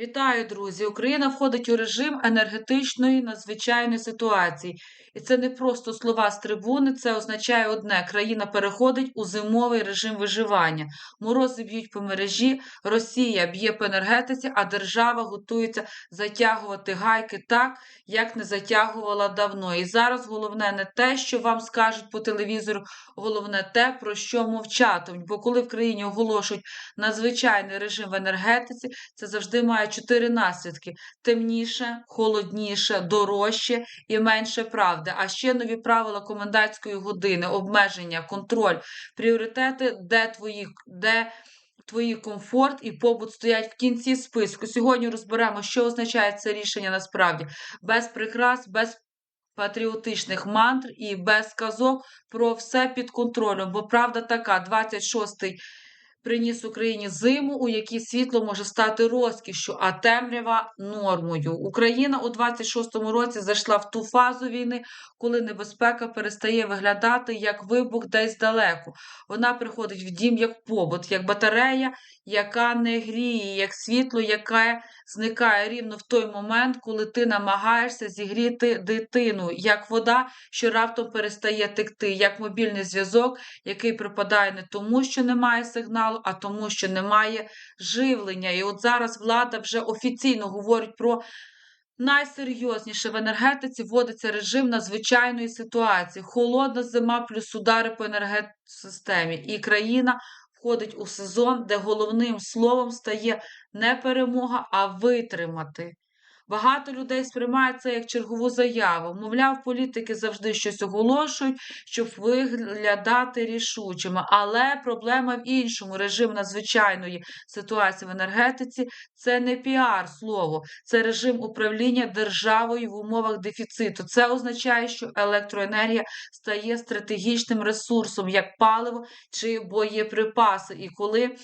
Вітаю, друзі! Україна входить у режим енергетичної надзвичайної ситуації. І це не просто слова з трибуни, це означає одне: країна переходить у зимовий режим виживання. Морози б'ють по мережі, Росія б'є по енергетиці, а держава готується затягувати гайки так, як не затягувала давно. І зараз головне не те, що вам скажуть по телевізору, головне те, про що мовчатимуть. Бо коли в країні оголошують надзвичайний режим в енергетиці, це завжди має чотири наслідки: темніше, холодніше, дорожче і менше правди. А ще нові правила комендантської години, обмеження, контроль, пріоритети, де твої, де твої комфорт і побут стоять в кінці списку. Сьогодні розберемо, що означає це рішення насправді без прикрас, без. Патріотичних мантр і без казок про все під контролем. Бо правда така, 26-й приніс Україні зиму, у якій світло може стати розкішшю, а темрява нормою. Україна у 26-му році зайшла в ту фазу війни, коли небезпека перестає виглядати як вибух десь далеко. Вона приходить в дім як побут, як батарея, яка не гріє, як світло, яке зникає рівно в той момент, коли ти намагаєшся зігріти дитину, як вода, що раптом перестає текти, як мобільний зв'язок, який припадає не тому, що немає сигналу, а тому, що немає живлення. І от зараз влада вже офіційно говорить про. Найсерйозніше в енергетиці вводиться режим надзвичайної ситуації. Холодна зима плюс удари по енергетсистемі. І країна входить у сезон, де головним словом стає не перемога, а витримати. Багато людей сприймають це як чергову заяву. Мовляв, політики завжди щось оголошують, щоб виглядати рішучими. Але проблема в іншому режим надзвичайної ситуації в енергетиці це не піар слово, це режим управління державою в умовах дефіциту. Це означає, що електроенергія стає стратегічним ресурсом, як паливо чи боєприпаси. І коли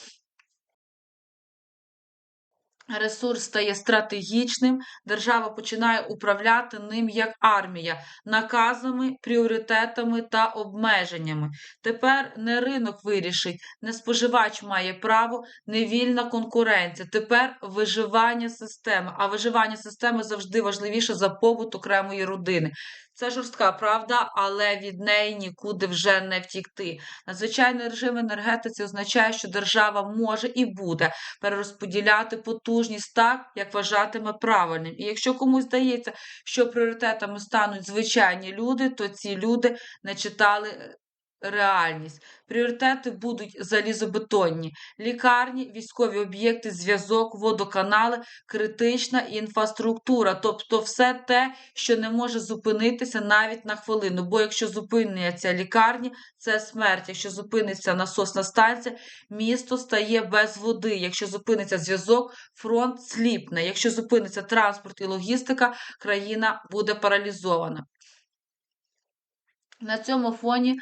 Ресурс стає стратегічним, держава починає управляти ним як армія, наказами, пріоритетами та обмеженнями. Тепер не ринок вирішить, не споживач має право, не вільна конкуренція. Тепер виживання системи. А виживання системи завжди важливіше за побут окремої родини. Це жорстка правда, але від неї нікуди вже не втікти. Надзвичайний режим енергетиці означає, що держава може і буде перерозподіляти потужність так, як вважатиме правильним. І якщо комусь здається, що пріоритетами стануть звичайні люди, то ці люди не читали реальність. Пріоритети будуть залізобетонні, лікарні, військові об'єкти, зв'язок, водоканали, критична інфраструктура, тобто все те, що не може зупинитися навіть на хвилину. Бо якщо зупиняться лікарні, це смерть. Якщо зупиниться насосна станція, місто стає без води. Якщо зупиниться зв'язок, фронт сліпне. Якщо зупиниться транспорт і логістика, країна буде паралізована. На цьому фоні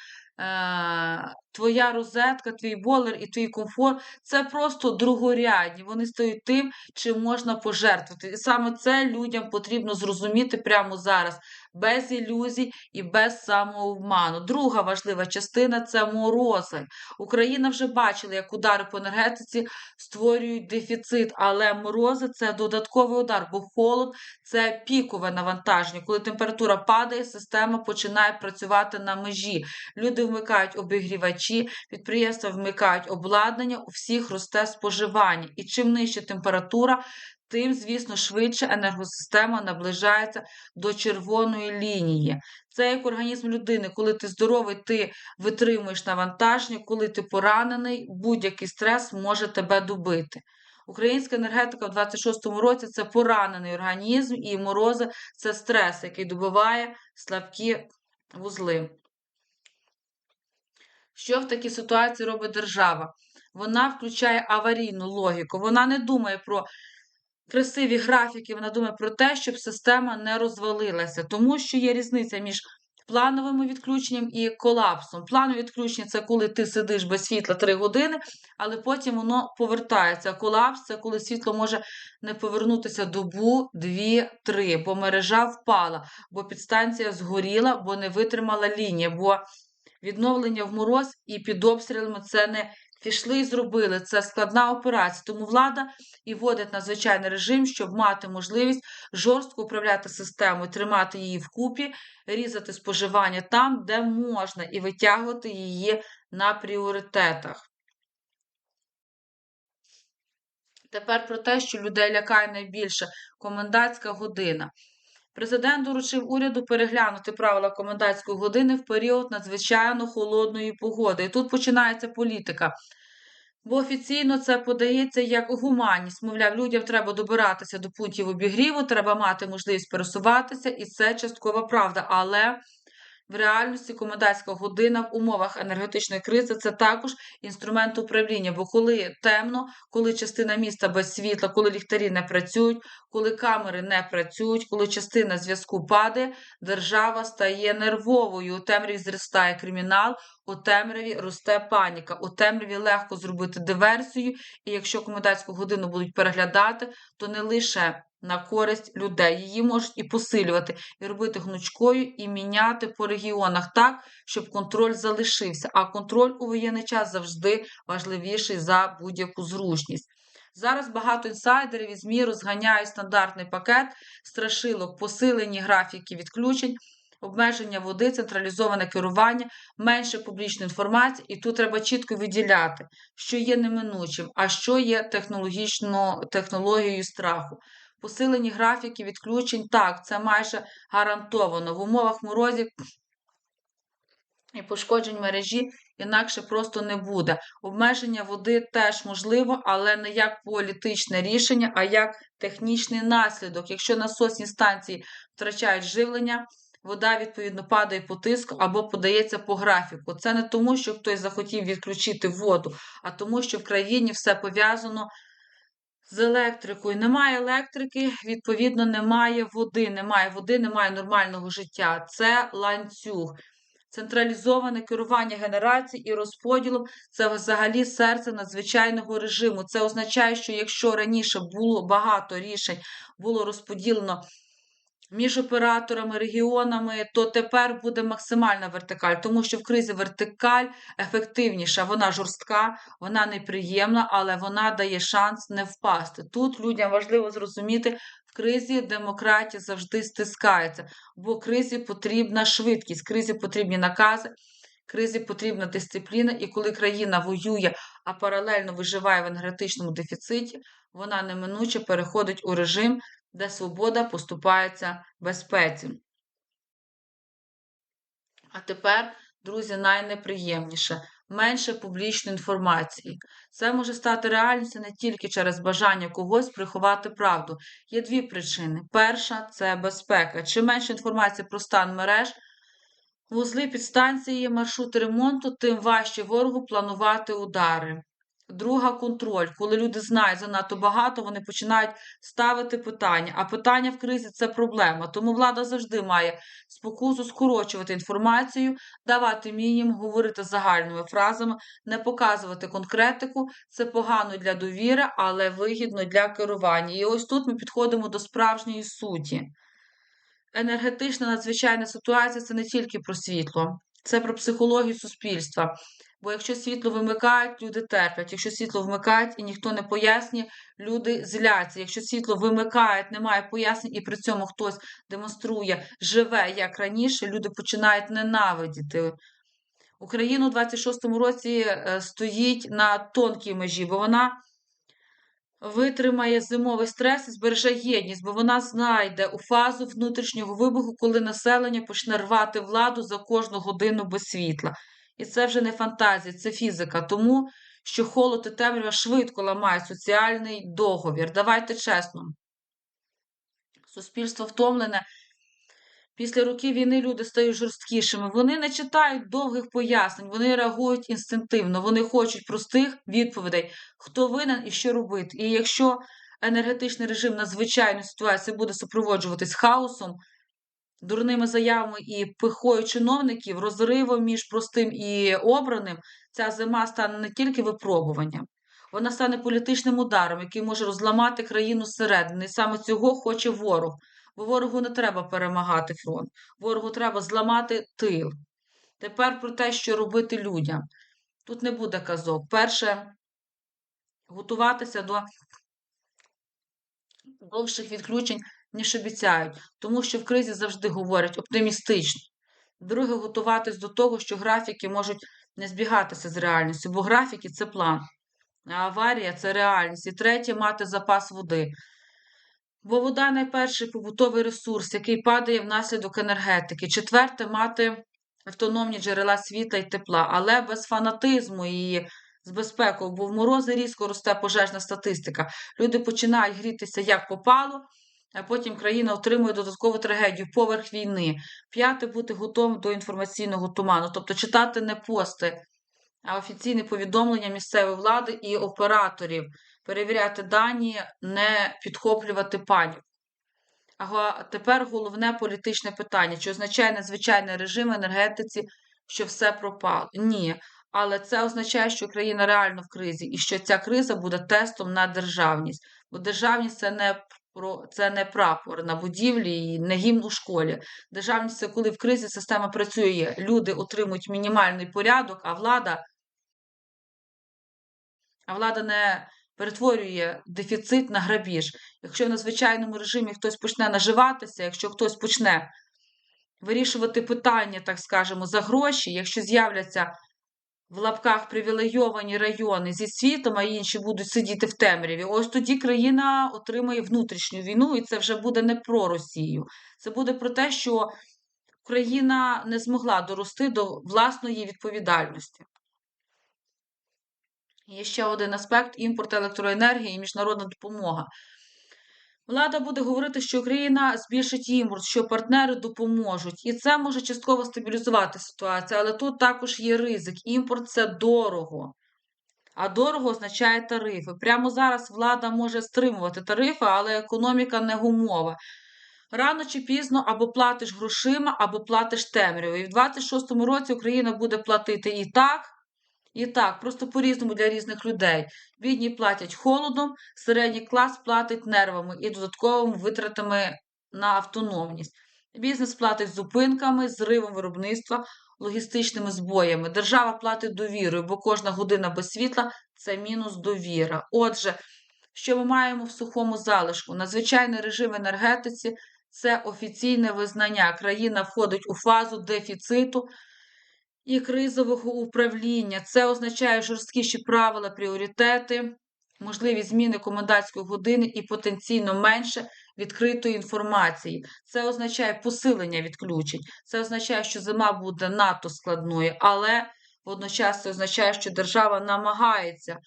твоя розетка, твій болер і твій комфорт це просто другорядні. Вони стають тим, чим можна пожертвувати. І саме це людям потрібно зрозуміти прямо зараз, без ілюзій і без самообману. Друга важлива частина це морози. Україна вже бачила, як удари по енергетиці створюють дефіцит, але морози це додатковий удар, бо холод це пікове навантаження. Коли температура падає, система починає працювати на межі. Люди вмикають обігрівачі, підприємства вмикають обладнання, у всіх росте споживання. І чим нижча температура, тим, звісно, швидше енергосистема наближається до червоної лінії. Це як організм людини, коли ти здоровий, ти витримуєш навантаження, коли ти поранений, будь-який стрес може тебе добити. Українська енергетика в 26-му році це поранений організм, і морози це стрес, який добиває слабкі вузли. Що в такій ситуації робить держава? Вона включає аварійну логіку. Вона не думає про красиві графіки, вона думає про те, щоб система не розвалилася, тому що є різниця між плановим відключенням і колапсом. Планове відключення це коли ти сидиш без світла 3 години, але потім воно повертається. Колапс це коли світло може не повернутися добу, дві, три, бо мережа впала, бо підстанція згоріла, бо не витримала лінія. бо Відновлення в мороз і під обстрілами це не Пішли і зробили. Це складна операція. Тому влада і вводить надзвичайний режим, щоб мати можливість жорстко управляти системою, тримати її вкупі, різати споживання там, де можна, і витягувати її на пріоритетах. Тепер про те, що людей лякає найбільше комендантська година. Президент доручив уряду переглянути правила комендантської години в період надзвичайно холодної погоди. І тут починається політика. Бо офіційно це подається як гуманність. Мовляв, людям треба добиратися до пунктів обігріву, треба мати можливість пересуватися, і це часткова правда. Але в реальності комендантська година в умовах енергетичної кризи це також інструмент управління. Бо коли темно, коли частина міста без світла, коли ліхтарі не працюють, коли камери не працюють, коли частина зв'язку падає, держава стає нервовою. У темряві зростає кримінал, у темряві росте паніка. У темряві легко зробити диверсію, і якщо комендантську годину будуть переглядати, то не лише на користь людей. Її можуть і посилювати, і робити гнучкою, і міняти по регіонах так, щоб контроль залишився. А контроль у воєнний час завжди важливіший за будь-яку зручність. Зараз багато інсайдерів і ЗМІ розганяють стандартний пакет, страшилок, посилені графіки відключень. Обмеження води, централізоване керування, менше публічної інформації, і тут треба чітко виділяти, що є неминучим, а що є технологічно, технологією страху. Посилені графіки відключень, так, це майже гарантовано. В умовах морозів і пошкоджень мережі інакше просто не буде. Обмеження води теж можливо, але не як політичне рішення, а як технічний наслідок. Якщо насосні станції втрачають живлення, вода, відповідно, падає по тиску або подається по графіку. Це не тому, що хтось захотів відключити воду, а тому, що в країні все пов'язано з електрикою. Немає електрики, відповідно, немає води. Немає води, немає нормального життя. Це ланцюг. Централізоване керування генерації і розподілом це взагалі серце надзвичайного режиму. Це означає, що якщо раніше було багато рішень, було розподілено між операторами, регіонами, то тепер буде максимальна вертикаль, тому що в кризі вертикаль ефективніша, вона жорстка, вона неприємна, але вона дає шанс не впасти. Тут людям важливо зрозуміти, в кризі демократія завжди стискається, бо кризі потрібна швидкість, кризі потрібні накази. Кризі потрібна дисципліна, і коли країна воює, а паралельно виживає в енергетичному дефіциті, вона неминуче переходить у режим де свобода поступається безпеці. А тепер, друзі, найнеприємніше менше публічної інформації. Це може стати реальністю не тільки через бажання когось приховати правду. Є дві причини. Перша це безпека. Чим менше інформації про стан мереж, вузли підстанції, маршрути ремонту, тим важче ворогу планувати удари. Друга контроль. Коли люди знають занадто багато, вони починають ставити питання. А питання в кризі це проблема. Тому влада завжди має спокусу скорочувати інформацію, давати мінімум, говорити загальними фразами, не показувати конкретику. Це погано для довіри, але вигідно для керування. І ось тут ми підходимо до справжньої суті. Енергетична надзвичайна ситуація це не тільки про світло, це про психологію суспільства. Бо якщо світло вимикають, люди терплять. Якщо світло вмикають і ніхто не пояснює, люди зляться. Якщо світло вимикають, немає пояснень, і при цьому хтось демонструє, живе як раніше, люди починають ненавидіти. Україну у 26-му році е, стоїть на тонкій межі, бо вона витримає зимовий стрес і збереже єдність, бо вона знайде у фазу внутрішнього вибуху, коли населення почне рвати владу за кожну годину без світла. І це вже не фантазія, це фізика. Тому що холод і темрява швидко ламають соціальний договір. Давайте чесно. Суспільство втомлене. Після років війни люди стають жорсткішими. Вони не читають довгих пояснень, вони реагують інстинктивно, вони хочуть простих відповідей, хто винен і що робити. І якщо енергетичний режим надзвичайної ситуації буде супроводжуватись хаосом, дурними заявами і пихою чиновників, розривом між простим і обраним, ця зима стане не тільки випробуванням, вона стане політичним ударом, який може розламати країну зсередини. І саме цього хоче ворог. Бо ворогу не треба перемагати фронт, ворогу треба зламати тил. Тепер про те, що робити людям. Тут не буде казок. Перше, готуватися до довших відключень, ніж обіцяють, тому що в кризі завжди говорять оптимістично. Друге, готуватись до того, що графіки можуть не збігатися з реальністю, бо графіки це план, а аварія це реальність. І третє мати запас води. Бо вода найперший побутовий ресурс, який падає внаслідок енергетики. Четверте мати автономні джерела світла і тепла, але без фанатизму і з безпекою, бо в морози різко росте пожежна статистика. Люди починають грітися як попало, а потім країна отримує додаткову трагедію поверх війни. П'яте бути готовим до інформаційного туману, тобто читати не пости, а офіційне повідомлення місцевої влади і операторів, перевіряти дані, не підхоплювати паніку. А тепер головне політичне питання: чи означає надзвичайний режим енергетиці, що все пропало? Ні. Але це означає, що країна реально в кризі, і що ця криза буде тестом на державність. Бо державність це не про це не прапор на будівлі і не гімн у школі. Державність це коли в кризі система працює, люди отримують мінімальний порядок, а влада, а влада не перетворює дефіцит на грабіж. Якщо в надзвичайному режимі хтось почне наживатися, якщо хтось почне вирішувати питання, так скажемо, за гроші, якщо з'являться в лапках привілейовані райони зі світом, а інші будуть сидіти в темряві, ось тоді країна отримає внутрішню війну, і це вже буде не про Росію. Це буде про те, що Україна не змогла дорости до власної відповідальності. Є ще один аспект імпорт електроенергії і міжнародна допомога. Влада буде говорити, що Україна збільшить імпорт, що партнери допоможуть. І це може частково стабілізувати ситуацію, але тут також є ризик. Імпорт це дорого. А дорого означає тарифи. Прямо зараз влада може стримувати тарифи, але економіка не гумова. Рано чи пізно або платиш грошима, або платиш темрявою. І в 26-му році Україна буде платити і так. І так, просто по-різному для різних людей. Бідні платять холодом, середній клас платить нервами і додатковими витратами на автономність. Бізнес платить зупинками, зривом виробництва, логістичними збоями. Держава платить довірою, бо кожна година без світла це мінус довіра. Отже, що ми маємо в сухому залишку? Надзвичайний режим енергетиці це офіційне визнання. Країна входить у фазу дефіциту і кризового управління. Це означає жорсткіші правила, пріоритети, можливі зміни комендантської години і потенційно менше відкритої інформації. Це означає посилення відключень. Це означає, що зима буде надто складною, але водночас це означає, що держава намагається.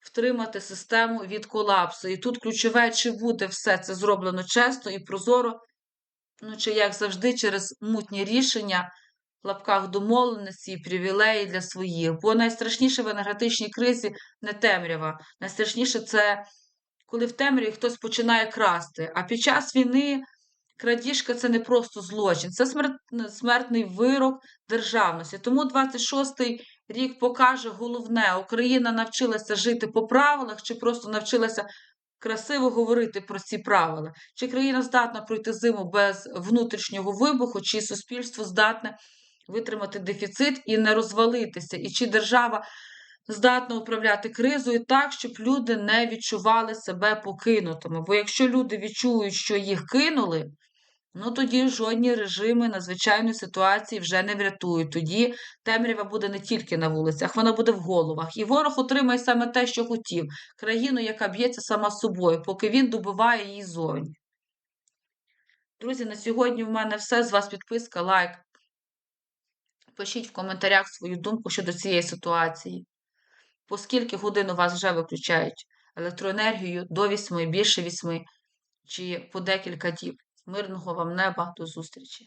Втримати систему від колапсу. І тут ключове, чи буде все це зроблено чесно і прозоро, ну чи як завжди, через мутні рішення в лапках домовленості і привілеї для своїх. Бо найстрашніше в енергетичній кризі не темрява. Найстрашніше це коли в темряві хтось починає красти. А під час війни крадіжка це не просто злочин, це смертний вирок державності. Тому 26-й рік покаже головне: Україна навчилася жити по правилах, чи просто навчилася. Красиво говорити про ці правила, чи країна здатна пройти зиму без внутрішнього вибуху, чи суспільство здатне витримати дефіцит і не розвалитися, і чи держава здатна управляти кризою так, щоб люди не відчували себе покинутими. Бо якщо люди відчують, що їх кинули, ну тоді жодні режими надзвичайної ситуації вже не врятують. Тоді темрява буде не тільки на вулицях, вона буде в головах. І ворог отримає саме те, що хотів, країну, яка б'ється сама собою, поки він добиває її зовні. Друзі, на сьогодні в мене все. З вас підписка, лайк. Пишіть в коментарях свою думку щодо цієї ситуації. По скільки годин у вас вже виключають електроенергію до 8, більше 8, чи по декілька діб. Мирного вам неба, до зустрічі!